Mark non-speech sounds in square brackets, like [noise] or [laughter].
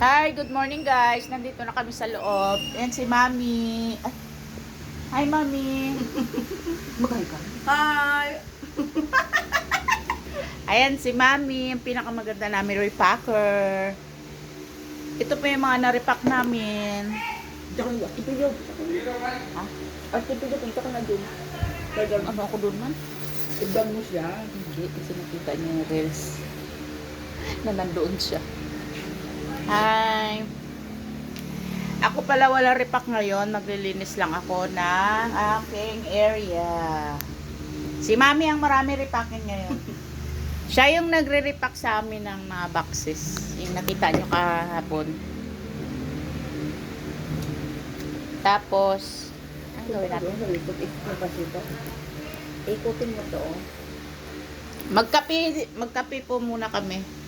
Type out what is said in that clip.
Hi, good morning guys. Nandito na kami sa loob. Ayan si Mami. Ay. Hi, Mami. Magay ka. Hi! Ayan si Mami, ang pinakamaganda namin repacker. Ito pa yung mga na-repack namin. Diyan ka yung tipilog. Ha? At tipilog, punta ka na dun. Ano ako doon man? ibang mo siya. Hindi, kasi nakita niya yung reels na nandoon siya. Hi! Ako pala wala repack ngayon. Maglilinis lang ako ng aking area. Si Mami ang marami repackin ngayon. [laughs] Siya yung nagre-repack sa amin ng mga boxes. Yung nakita nyo kahapon. Tapos, ano gawin natin? Ikutin mo to. oh. Magkape, magkape po muna kami.